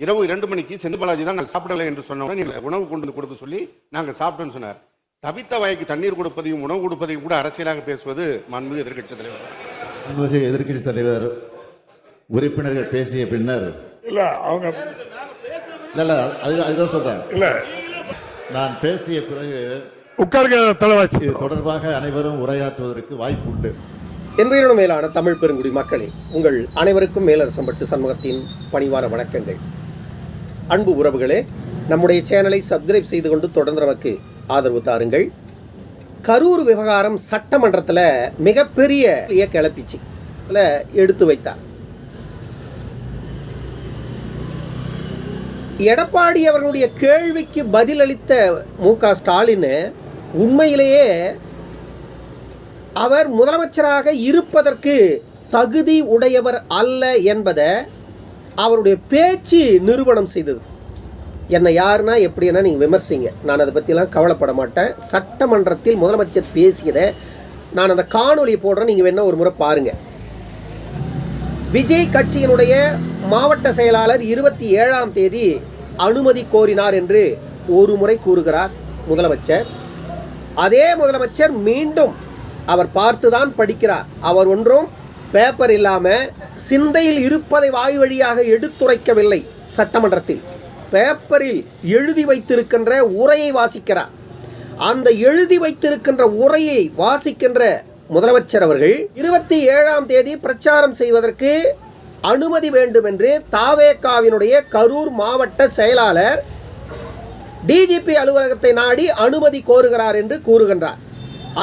இரவு இரண்டு மணிக்கு செந்து பாலாஜி தான் நாங்கள் சாப்பிடலை என்று சொன்னோம் நீங்கள் உணவு கொண்டு வந்து கொடுத்து சொல்லி நாங்கள் சாப்பிட்டோன்னு சொன்னார். தவித்த வாய்க்கு தண்ணீர் கொடுப்பதையும் உணவு கொடுப்பதையும் கூட அரசியலாக பேசுவது மாண்புமிகு எதிர்க்கட்சி தலைவர். மாண்புமிகு எதிர்க்கட்சி தலைவர் உறுப்பினர்கள் பேசிய பின்னர் இல்ல அவங்க இல்ல இல்ல அது அதுதான் சொல்றேன். இல்ல. நான் பேசிய பிறகு உட்காருங்க தலைவாசி. தொடர்பாக அனைவரும் உரையாற்றுவதற்கு வாய்ப்பு உண்டு. என்பதிலும் மேலான தமிழ் பெருங்குடி மக்களே உங்கள் அனைவருக்கும் மேலரசம்பட்டு சண்முகத்தின் பணிவான வணக்கங்கள். அன்பு உறவுகளே நம்முடைய சேனலை சப்ஸ்கிரைப் செய்து கொண்டு தொடர்ந்து நமக்கு ஆதரவு தாருங்கள். கரூர் விவகாரம் சட்டமன்றத்தில் மிகப்பெரிய கிளப்பிச்சு எடுத்து வைத்தார். எடப்பாடி அவர்களுடைய கேள்விக்கு பதிலளித்த மு க ஸ்டாலின் உண்மையிலேயே அவர் முதலமைச்சராக இருப்பதற்கு தகுதி உடையவர் அல்ல என்பதை அவருடைய பேச்சு நிறுவனம் செய்தது. என்னை யாருன்னா எப்படின்னா நீங்கள் விமர்சிங்க. நான் அதை பற்றிலாம் கவலைப்பட மாட்டேன். சட்டமன்றத்தில் முதலமைச்சர் பேசியதை நான் அந்த காணொலியை போடுறேன். நீங்கள் வேணால் ஒரு முறை பாருங்கள் விஜய் கட்சியினுடைய மாவட்ட செயலாளர் இருபத்தி ஏழாம் தேதி அனுமதி கோரினார் என்று ஒரு முறை கூறுகிறார் முதலமைச்சர். அதே முதலமைச்சர் மீண்டும் அவர் பார்த்துதான் படிக்கிறார். அவர் ஒன்றும் பேப்பர் இல்லாமல் சிந்தையில் இருப்பதை வாய் வழியாக எடுத்துரைக்கவில்லை சட்டமன்றத்தில். பேப்பரில் எழுதி வைத்திருக்கின்ற உரையை வாசிக்கிறார். அந்த எழுதி வைத்திருக்கின்ற உரையை வாசிக்கின்ற முதலமைச்சர் அவர்கள் இருபத்தி ஏழாம் தேதி பிரச்சாரம் செய்வதற்கு அனுமதி வேண்டும் என்று தாவேகாவினுடைய கரூர் மாவட்ட செயலாளர் டிஜிபி அலுவலகத்தை நாடி அனுமதி கோருகிறார் என்று கூறுகின்றார்.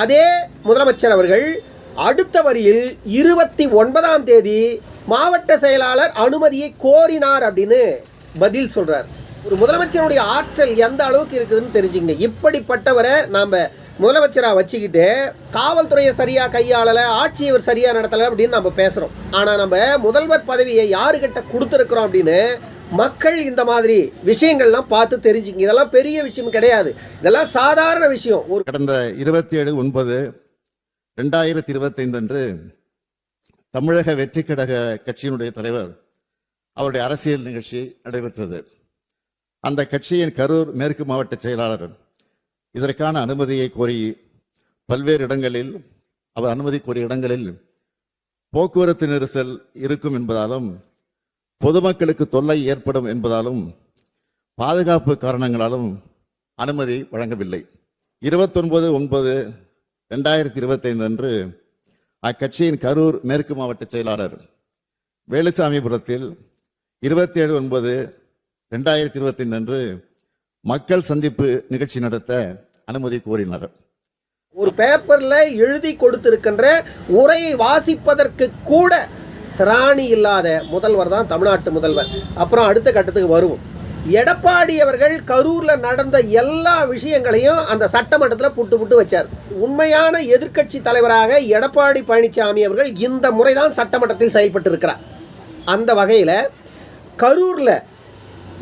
அதே முதலமைச்சர் அவர்கள் அடுத்த வரியில் இருபத்தி ஒன்பதாம் தேதி மாவட்ட செயலாளர் அனுமதியை கோரினார் அப்படின்னு பதில் சொல்றார். ஒரு முதலமைச்சருடைய ஆற்றல் எந்த அளவுக்கு இருக்குதுன்னு தெரிஞ்சுங்க இப்படிப்பட்டவரை நாம முதலமைச்சராக வச்சுக்கிட்டு காவல்துறையை சரியா கையாளல ஆட்சியை இவர் சரியா நடத்தல அப்படின்னு நம்ம பேசுறோம். ஆனா நம்ம முதல்வர் பதவியை யாருக்கிட்ட கொடுத்துருக்குறோம் அப்படின்னு மக்கள் இந்த மாதிரி விஷயங்கள்லாம் பார்த்து தெரிஞ்சுங்க இதெல்லாம் பெரிய விஷயம் கிடையாது. இதெல்லாம் சாதாரண விஷயம். ஒரு கடந்த இருபத்தி ஏழு ஒன்பது ரெண்டாயிரத்தி இருபத்தைந்து அன்று தமிழக வெற்றி கழக கட்சியினுடைய தலைவர் அவருடைய அரசியல் நிகழ்ச்சி நடைபெற்றது. அந்த கட்சியின் கரூர் மேற்கு மாவட்ட செயலாளர் இதற்கான அனுமதியை கோரி பல்வேறு இடங்களில் அவர் அனுமதி கோரிய இடங்களில் போக்குவரத்து நெரிசல் இருக்கும் என்பதாலும் பொதுமக்களுக்கு தொல்லை ஏற்படும் என்பதாலும் பாதுகாப்பு காரணங்களாலும் அனுமதி வழங்கவில்லை. இருபத்தொன்பது ஒன்பது ரெண்டாயிரத்தி இருபத்தைந்து அன்று அக்கட்சியின் கரூர் மேற்கு மாவட்ட செயலாளர் வேலுச்சாமிபுரத்தில் இருபத்தி ஏழு ஒன்பது ரெண்டாயிரத்தி இருபத்தைந்து அன்று மக்கள் சந்திப்பு நிகழ்ச்சி நடத்த அனுமதி கோரினார். ஒரு பேப்பர்ல எழுதி கொடுத்திருக்கின்ற உரையை வாசிப்பதற்கு கூட திராணி இல்லாத முதல்வர் தான் தமிழ்நாட்டு முதல்வர். அப்புறம் அடுத்த கட்டத்துக்கு வருவோம். எடப்பாடி அவர்கள் கரூரில் நடந்த எல்லா விஷயங்களையும் அந்த சட்டமன்றத்தில் புட்டு புட்டு வச்சார். உண்மையான எதிர்க்கட்சி தலைவராக எடப்பாடி பழனிசாமி அவர்கள் இந்த முறைதான் சட்டமன்றத்தில் செயல்பட்டு இருக்கிறார் அந்த வகையில் கரூரில்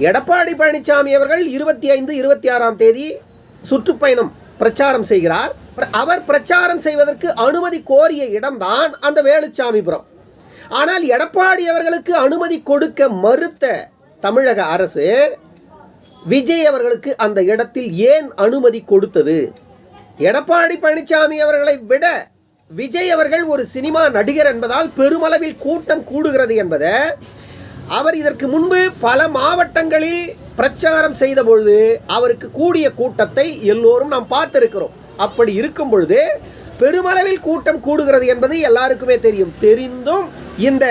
எடப்பாடி பழனிசாமி அவர்கள் இருபத்தி ஐந்து இருபத்தி ஆறாம் தேதி சுற்றுப்பயணம் பிரச்சாரம் செய்கிறார். அவர் பிரச்சாரம் செய்வதற்கு அனுமதி கோரிய இடம்தான் அந்த வேலுச்சாமிபுரம். ஆனால் எடப்பாடி அவர்களுக்கு அனுமதி கொடுக்க மறுத்த தமிழக அரசு விஜய் அவர்களுக்கு அந்த இடத்தில் ஏன் அனுமதி கொடுத்தது? எடப்பாடி பழனிசாமி அவர்களை விட விஜய் அவர்கள் ஒரு சினிமா நடிகர் என்பதால் பெருமளவில் கூட்டம் கூடுகிறது என்பதை அவர் இதற்கு முன்பு பல மாவட்டங்களில் பிரச்சாரம் செய்த பொழுது அவருக்கு கூடிய கூட்டத்தை எல்லோரும் நாம் பார்த்திருக்கிறோம். அப்படி இருக்கும் பொழுது பெருமளவில் கூட்டம் கூடுகிறது என்பது எல்லாருக்குமே தெரியும். தெரிந்தும் இந்த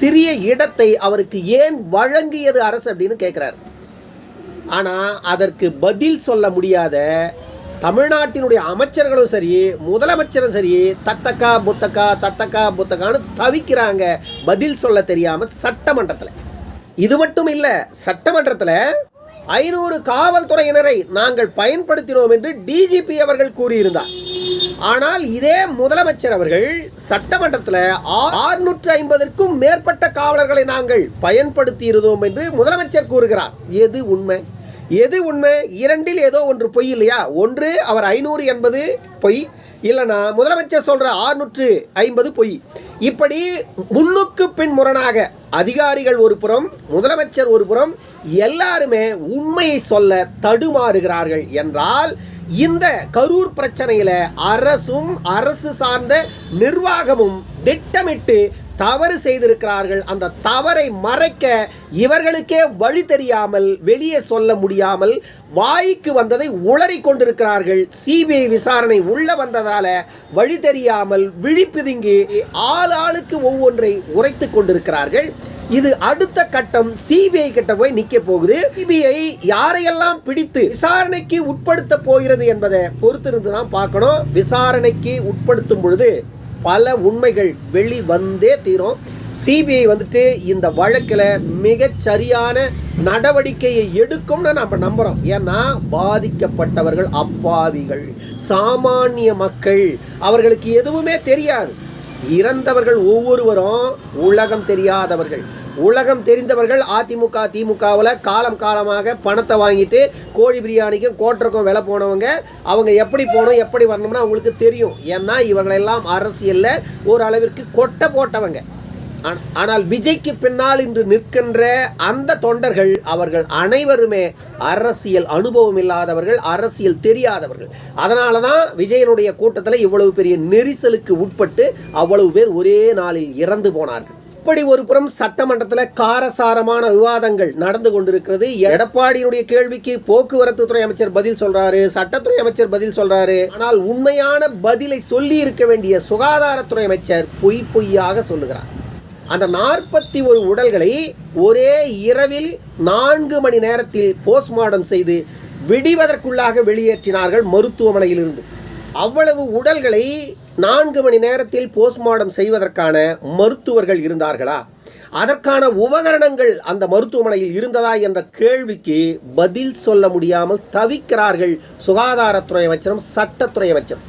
சிறிய இடத்தை அவருக்கு ஏன் வழங்கியது அரசு அப்படின்னு கேட்கிறார் ஆனால் அதற்கு பதில் சொல்ல முடியாத தமிழ்நாட்டினுடைய அமைச்சர்களும் சரி முதலமைச்சரும் சரி தத்தக்கா புத்தக்கா தத்தக்கா புத்தக்கான்னு தவிக்கிறாங்க. பதில் சொல்ல தெரியாமல் சட்டமன்றத்தில். இது மட்டும் இல்லை சட்டமன்றத்தில் ஐநூறு காவல்துறையினரை நாங்கள் பயன்படுத்தினோம் என்று டிஜிபி அவர்கள் கூறியிருந்தார். ஆனால் இதே முதலமைச்சர் அவர்கள் சட்டமன்றத்தில் ஆறுநூற்று ஐம்பதற்கும் மேற்பட்ட காவலர்களை நாங்கள் பயன்படுத்தி இருந்தோம் என்று முதலமைச்சர் கூறுகிறார். எது உண்மை? எது உண்மை? இரண்டில் ஏதோ ஒன்று பொய் இல்லையா? ஒன்று அவர் ஐநூறு என்பது பொய். இல்லைன்னா முதலமைச்சர் சொல்கிற ஆறுநூற்று ஐம்பது பொய். இப்படி முன்னுக்கு பின் முரணாக அதிகாரிகள் ஒரு புறம் முதலமைச்சர் ஒரு புறம் எல்லாருமே உண்மையை சொல்ல தடுமாறுகிறார்கள் என்றால் இந்த கரூர் பிரச்சனையில் அரசும் அரசு சார்ந்த நிர்வாகமும் திட்டமிட்டு தவறு செய்திருக்கிறார்கள். அந்த தவறை மறைக்க இவர்களுக்கே வழி தெரியாமல் வெளியே சொல்ல முடியாமல் வாய்க்கு வந்ததை உளறி கொண்டிருக்கிறார்கள். சிபிஐ விசாரணை உள்ள வந்ததால வழி தெரியாமல் விழிப்பிதுங்கி ஆள் ஆளுக்கு ஒவ்வொன்றை உரைத்து கொண்டிருக்கிறார்கள். இது அடுத்த கட்டம் சிபிஐ கிட்ட போய் நிக்க போகுது. சிபிஐ யாரையெல்லாம் பிடித்து விசாரணைக்கு உட்படுத்த போகிறது என்பதை பொறுத்திருந்து தான் பார்க்கணும். விசாரணைக்கு உட்படுத்தும் பொழுது பல உண்மைகள் வெளி வந்தே தீரும் சிபிஐ வந்துட்டு இந்த வழக்கில் மிக சரியான நடவடிக்கையை எடுக்கும்னு நம்ம நம்புகிறோம் ஏன்னா பாதிக்கப்பட்டவர்கள் அப்பாவிகள் சாமானிய மக்கள் அவர்களுக்கு எதுவுமே தெரியாது. இறந்தவர்கள் ஒவ்வொருவரும் உலகம் தெரியாதவர்கள். உலகம் தெரிந்தவர்கள் அதிமுக திமுகவில் காலம் காலமாக பணத்தை வாங்கிட்டு கோழி பிரியாணிக்கும் கோட்டருக்கும் விலை போனவங்க அவங்க எப்படி போகணும் எப்படி வரணும்னு அவங்களுக்கு தெரியும். ஏன்னா இவங்களெல்லாம் அரசியலில் ஓரளவிற்கு கொட்டை போட்டவங்க. ஆனால் விஜய்க்கு பின்னால் இன்று நிற்கின்ற அந்த தொண்டர்கள் அவர்கள் அனைவருமே அரசியல் அனுபவம் இல்லாதவர்கள் அரசியல் தெரியாதவர்கள். அதனால தான் விஜயனுடைய கூட்டத்தில் இவ்வளவு பெரிய நெரிசலுக்கு உட்பட்டு அவ்வளவு பேர் ஒரே நாளில் இறந்து போனார்கள். இப்படி ஒரு புறம் சட்டமன்றத்தில் காரசாரமான விவாதங்கள் நடந்து கொண்டிருக்கிறது. எடப்பாடியினுடைய கேள்விக்கு போக்குவரத்து துறை அமைச்சர் பதில் சொல்றாரு சட்டத்துறை அமைச்சர் பதில் சொல்றாரு. ஆனால் உண்மையான பதிலை சொல்லி இருக்க வேண்டிய சுகாதாரத்துறை அமைச்சர் பொய் பொய்யாக சொல்லுகிறார். அந்த நாற்பத்தி ஒரு உடல்களை ஒரே இரவில் நான்கு மணி நேரத்தில் போஸ்ட்மார்டம் செய்து விடிவதற்குள்ளாக வெளியேற்றினார்கள் மருத்துவமனையிலிருந்து. அவ்வளவு உடல்களை நான்கு மணி நேரத்தில் போஸ்ட்மார்டம் செய்வதற்கான மருத்துவர்கள் இருந்தார்களா? அதற்கான உபகரணங்கள் அந்த மருத்துவமனையில் இருந்ததா என்ற கேள்விக்கு பதில் சொல்ல முடியாமல் தவிக்கிறார்கள் சுகாதாரத்துறை அமைச்சரும் சட்டத்துறை அமைச்சரும்.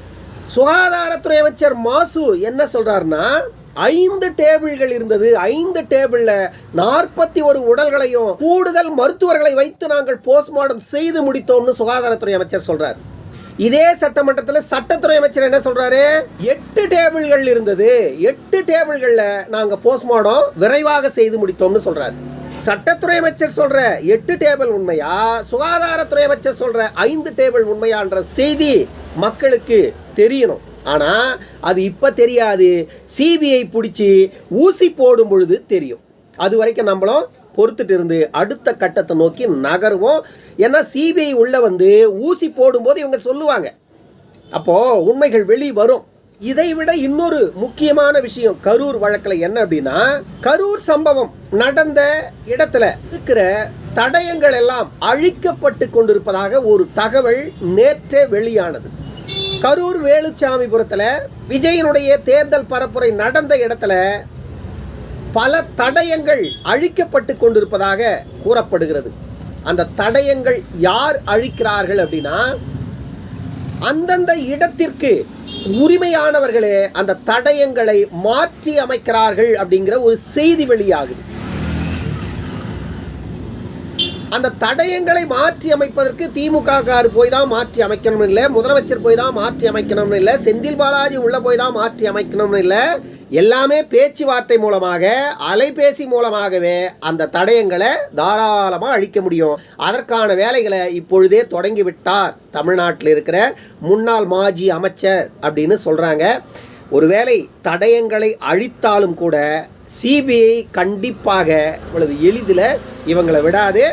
சுகாதாரத்துறை அமைச்சர் மாசு என்ன சொல்றாருன்னா ஐந்து டேபிள்கள் இருந்தது. ஐந்து டேபிள்ல நாற்பத்தி ஒரு உடல்களையும் கூடுதல் மருத்துவர்களை வைத்து நாங்கள் போஸ்ட்மார்டம் செய்து முடித்தோம்னு சுகாதாரத்துறை அமைச்சர் சொல்றாரு. இதே சட்டமன்றத்தில் சட்டத்துறை அமைச்சர் என்ன சொல்றாரு? எட்டு டேபிள்கள் இருந்தது. எட்டு டேபிள்கள்ல நாங்க போஸ்ட்மார்டம் விரைவாக செய்து முடித்தோம்னு சொல்றாரு. சட்டத்துறை அமைச்சர் சொல்ற எட்டு டேபிள் உண்மையா? சுகாதாரத்துறை அமைச்சர் சொல்ற ஐந்து டேபிள் உண்மையான்ற செய்தி மக்களுக்கு தெரியணும். ஆனா அது இப்ப தெரியாது. சிபிஐ பிடிச்சி ஊசி போடும் பொழுது தெரியும். அது வரைக்கும் நம்மளும் பொறுத்துட்டு இருந்து அடுத்த கட்டத்தை நோக்கி நகருவோம். ஏன்னா சிபிஐ உள்ள வந்து ஊசி போடும்போது இவங்க சொல்லுவாங்க. அப்போது உண்மைகள் வெளி வரும். இதை விட இன்னொரு முக்கியமான விஷயம் கரூர் வழக்கில் என்ன அப்படின்னா கரூர் சம்பவம் நடந்த இடத்துல இருக்கிற தடயங்கள் எல்லாம் அழிக்கப்பட்டு கொண்டிருப்பதாக ஒரு தகவல் நேற்றே வெளியானது. கரூர் வேலுச்சாமிபுரத்தில் விஜயனுடைய தேர்தல் பரப்புரை நடந்த இடத்துல பல தடயங்கள் அழிக்கப்பட்டு கொண்டிருப்பதாக கூறப்படுகிறது. அந்த தடயங்கள் யார் அழிக்கிறார்கள் அப்படின்னா அந்தந்த இடத்திற்கு உரிமையானவர்களே அந்த தடயங்களை மாற்றி அமைக்கிறார்கள் அப்படிங்கிற ஒரு செய்தி வெளியாகுது. அந்த தடயங்களை மாற்றி அமைப்பதற்கு திமுக கார் போய் தான் மாற்றி அமைக்கணும்னு இல்லை முதலமைச்சர் போய் தான் மாற்றி அமைக்கணும்னு இல்லை செந்தில் பாலாஜி உள்ள போய் தான் மாற்றி அமைக்கணும்னு இல்லை எல்லாமே பேச்சுவார்த்தை மூலமாக அலைபேசி மூலமாகவே அந்த தடயங்களை தாராளமாக அழிக்க முடியும். அதற்கான வேலைகளை இப்பொழுதே தொடங்கிவிட்டார் தமிழ்நாட்டில் இருக்கிற முன்னாள் மாஜி அமைச்சர் அப்படின்னு சொல்கிறாங்க ஒருவேளை தடயங்களை அழித்தாலும் கூட சிபிஐ கண்டிப்பாக இவ்வளவு எளிதில் இவங்களை விடாது.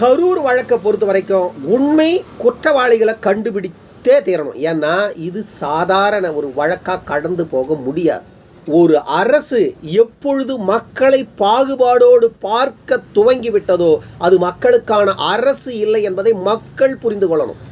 கரூர் வழக்கை பொறுத்த வரைக்கும் உண்மை குற்றவாளிகளை கண்டுபிடித்தே தீரணும். ஏன்னா இது சாதாரண ஒரு வழக்காக கடந்து போக முடியாது. ஒரு அரசு எப்பொழுது மக்களை பாகுபாடோடு பார்க்க துவங்கி விட்டதோ அது மக்களுக்கான அரசு இல்லை என்பதை மக்கள் புரிந்து கொள்ளணும்.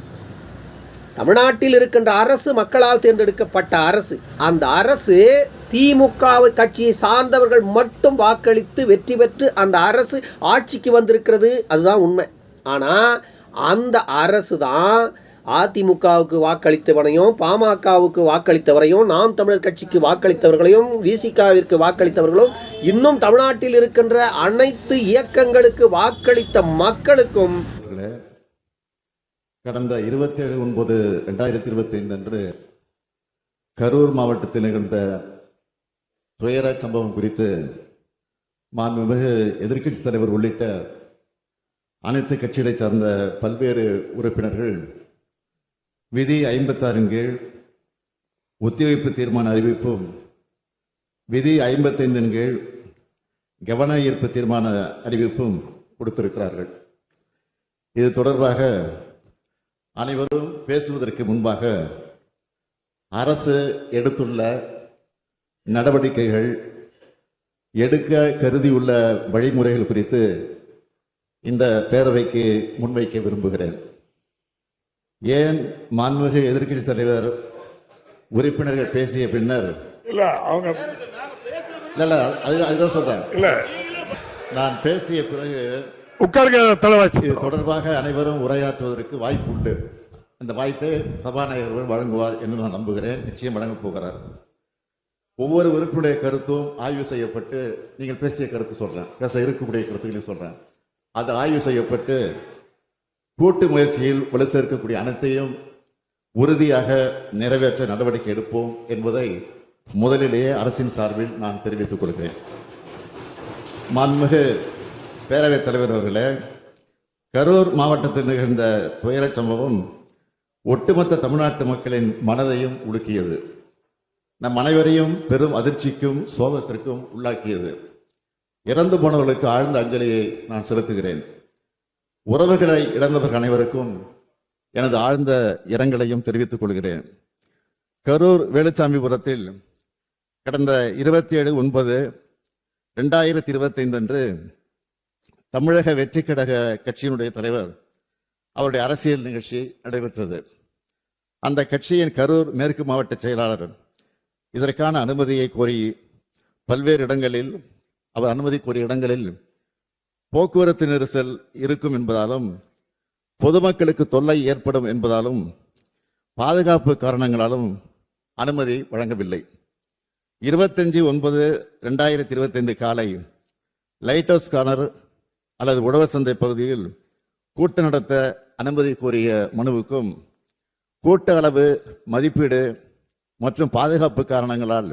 தமிழ்நாட்டில் இருக்கின்ற அரசு மக்களால் தேர்ந்தெடுக்கப்பட்ட அரசு. அந்த அரசு திமுக கட்சியை சார்ந்தவர்கள் மட்டும் வாக்களித்து வெற்றி பெற்று அந்த அரசு ஆட்சிக்கு வந்திருக்கிறது அதுதான் உண்மை. ஆனால் அந்த அரசு தான் அதிமுகவுக்கு வாக்களித்தவனையும் பாமகவுக்கு வாக்களித்தவரையும் நாம் தமிழர் கட்சிக்கு வாக்களித்தவர்களையும் விசிகாவிற்கு வாக்களித்தவர்களும் இன்னும் தமிழ்நாட்டில் இருக்கின்ற அனைத்து இயக்கங்களுக்கு வாக்களித்த மக்களுக்கும் கடந்த கடந்த இருபத்தேழு ஒன்பது ரெண்டாயிரத்தி இருபத்தி ஐந்து அன்று கரூர் மாவட்டத்தில் நிகழ்ந்த துயர சம்பவம் குறித்து மாண்புமிகு எதிர்க்கட்சி தலைவர் உள்ளிட்ட அனைத்து கட்சிகளைச் சார்ந்த பல்வேறு உறுப்பினர்கள் விதி ஐம்பத்தாறின் கீழ் ஒத்திவைப்பு தீர்மான அறிவிப்பும் விதி ஐம்பத்தைந்தின் கீழ் கவன ஈர்ப்பு தீர்மான அறிவிப்பும் கொடுத்திருக்கிறார்கள். இது தொடர்பாக அனைவரும் பேசுவதற்கு முன்பாக அரசு எடுத்துள்ள நடவடிக்கைகள் எடுக்க கருதியுள்ள வழிமுறைகள் குறித்து இந்த பேரவைக்கு முன்வைக்க விரும்புகிறேன். ஏன் மாண்புமிகு எதிர்க்கட்சி தலைவர் உறுப்பினர்கள் பேசிய பின்னர்? இல்ல அவங்க இல்ல இல்ல அது அதுதான் சொல்றேன். இல்ல. நான் பேசிய பிறகு உட்காருங்க தலைவாசி. இது தொடர்பாக அனைவரும் உரையாற்றுவதற்கு வாய்ப்பு உண்டு. அந்த வாய்ப்பை சபாநாயகர் வழங்குவார் என்று நான் நம்புகிறேன். நிச்சயம் வழங்கப் போகிறார். ஒவ்வொரு உறுப்பினுடைய கருத்தும் ஆய்வு செய்யப்பட்டு நீங்கள் பேசிய கருத்து சொல்றேன். பேச இருக்கக்கூடிய கருத்துக்களையும் சொல்றேன். அது ஆய்வு செய்யப்பட்டு கூட்டு முயற்சியில் ஒளி சேர்க்கக்கூடிய அனைத்தையும் உறுதியாக நிறைவேற்ற நடவடிக்கை எடுப்போம் என்பதை முதலிலேயே அரசின் சார்பில் நான் தெரிவித்துக் கொள்கிறேன். மாண்புமிகு பேரவைத் தலைவர் அவர்களே கரூர் மாவட்டத்தில் நிகழ்ந்த துயரச் சம்பவம் ஒட்டுமொத்த தமிழ்நாட்டு மக்களின் மனதையும் உலுக்கியது. நம் அனைவரையும் பெரும் அதிர்ச்சிக்கும் சோகத்திற்கும் உள்ளாக்கியது. இறந்து போனவர்களுக்கு ஆழ்ந்த அஞ்சலியை நான் செலுத்துகிறேன். உறவுகளை இழந்தவர்கள் அனைவருக்கும் எனது ஆழ்ந்த இரங்கலையும் தெரிவித்துக் கொள்கிறேன். கரூர் வேலுச்சாமிபுரத்தில் கடந்த இருபத்தி ஏழு ஒன்பது ரெண்டாயிரத்தி இருபத்தைந்து அன்று தமிழக வெற்றி கழக கட்சியினுடைய தலைவர் அவருடைய அரசியல் நிகழ்ச்சி நடைபெற்றது. அந்த கட்சியின் கரூர் மேற்கு மாவட்ட செயலாளர் இதற்கான அனுமதியை கோரி பல்வேறு இடங்களில் அவர் அனுமதி கோரிய இடங்களில் போக்குவரத்து நெரிசல் இருக்கும் என்பதாலும் பொதுமக்களுக்கு தொல்லை ஏற்படும் என்பதாலும் பாதுகாப்பு காரணங்களாலும் அனுமதி வழங்கவில்லை. இருபத்தஞ்சு ஒன்பது ரெண்டாயிரத்தி இருபத்தைந்து காலை லைட் ஹவுஸ் கார்னர் அல்லது உழவசந்தை பகுதியில் கூட்டம் நடத்த அனுமதி கோரிய மனுவுக்கும் கூட்ட அளவு மதிப்பீடு மற்றும் பாதுகாப்பு காரணங்களால்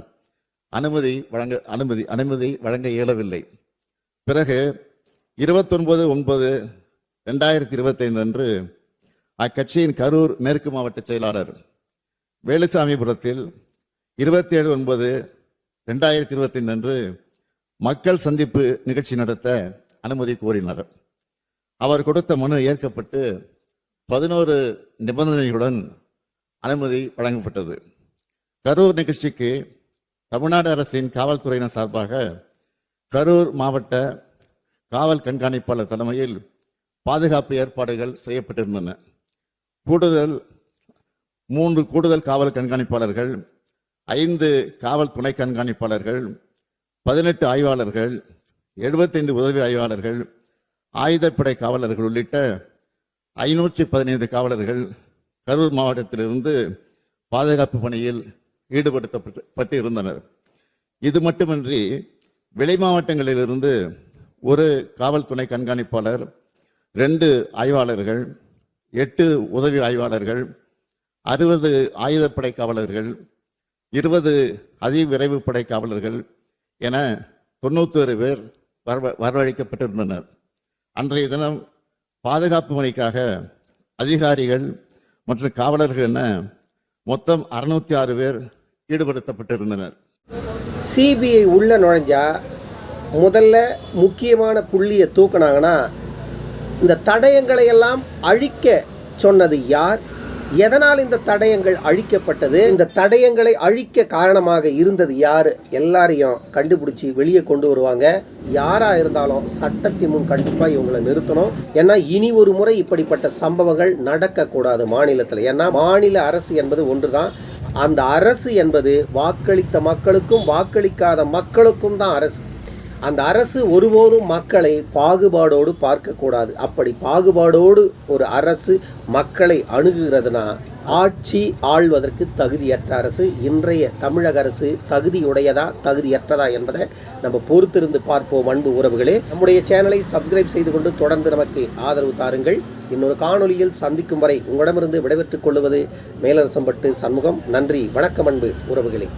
அனுமதி வழங்க அனுமதி அனுமதி வழங்க இயலவில்லை. பிறகு இருபத்தொன்பது ஒன்பது ரெண்டாயிரத்தி இருபத்தைந்து அன்று அக்கட்சியின் கரூர் மேற்கு மாவட்ட செயலாளர் வேலுச்சாமிபுரத்தில் இருபத்தி ஏழு ஒன்பது ரெண்டாயிரத்தி இருபத்தைந்து அன்று மக்கள் சந்திப்பு நிகழ்ச்சி நடத்த அனுமதி கோரினார். அவர் கொடுத்த மனு ஏற்கப்பட்டு பதினோரு நிபந்தனைகளுடன் அனுமதி வழங்கப்பட்டது. கரூர் நிகழ்ச்சிக்கு தமிழ்நாடு அரசின் காவல்துறையினர் சார்பாக கரூர் மாவட்ட காவல் கண்காணிப்பாளர் தலைமையில் பாதுகாப்பு ஏற்பாடுகள் செய்யப்பட்டிருந்தன. கூடுதல் மூன்று கூடுதல் காவல் கண்காணிப்பாளர்கள் ஐந்து காவல் துணை கண்காணிப்பாளர்கள் பதினெட்டு ஆய்வாளர்கள் எழுபத்தைந்து உதவி ஆய்வாளர்கள் ஆயுதப்படை காவலர்கள் உள்ளிட்ட ஐநூற்றி பதினைந்து காவலர்கள் கரூர் மாவட்டத்திலிருந்து பாதுகாப்பு பணியில் ஈடுபடுத்தப்பட்டு பட்டு இருந்தனர் இது மட்டுமின்றி வெளி மாவட்டங்களிலிருந்து ஒரு காவல்துறை கண்காணிப்பாளர் ரெண்டு ஆய்வாளர்கள் எட்டு உதவி ஆய்வாளர்கள் அறுபது ஆயுதப்படை காவலர்கள் இருபது அதிவிரைவு படை காவலர்கள் என தொண்ணூத்தொரு பேர் வரவ வரவழைக்கப்பட்டிருந்தனர். அன்றைய தினம் பாதுகாப்பு பணிக்காக அதிகாரிகள் மற்றும் காவலர்கள் என மொத்தம் அறுநூத்தி ஆறு பேர் ஈடுபடுத்தப்பட்டிருந்தனர். சிபிஐ உள்ள நுழைஞ்சா முதல்ல முக்கியமான புள்ளியை தூக்குனாங்கன்னா இந்த தடயங்களை எல்லாம் அழிக்க சொன்னது யார்? எதனால் இந்த தடயங்கள் அழிக்கப்பட்டது? இந்த தடயங்களை அழிக்க காரணமாக இருந்தது யார்? எல்லாரையும் கண்டுபிடிச்சி வெளியே கொண்டு வருவாங்க. யாரா இருந்தாலும் சட்டத்தின் முன் கண்டிப்பாக இவங்களை நிறுத்தணும். ஏன்னா இனி ஒரு முறை இப்படிப்பட்ட சம்பவங்கள் நடக்கக்கூடாது மாநிலத்தில். ஏன்னா மாநில அரசு என்பது ஒன்று தான் அந்த அரசு என்பது வாக்களித்த மக்களுக்கும் வாக்களிக்காத மக்களுக்கும் தான் அரசு. அந்த அரசு ஒருபோதும் மக்களை பாகுபாடோடு பார்க்கக்கூடாது. அப்படி பாகுபாடோடு ஒரு அரசு மக்களை அணுகுகிறதுனா ஆட்சி ஆள்வதற்கு தகுதியற்ற அரசு இன்றைய தமிழக அரசு தகுதியுடையதா தகுதியற்றதா என்பதை நம்ம பொறுத்திருந்து பார்ப்போம் அன்பு உறவுகளே. நம்முடைய சேனலை சப்ஸ்கிரைப் செய்து கொண்டு தொடர்ந்து நமக்கு ஆதரவு தாருங்கள். இன்னொரு காணொலியில் சந்திக்கும் வரை உங்களிடமிருந்து விடைபெற்றுக் கொள்வது மேலரசம்பட்டு சண்முகம். நன்றி வணக்கம் அன்பு உறவுகளே.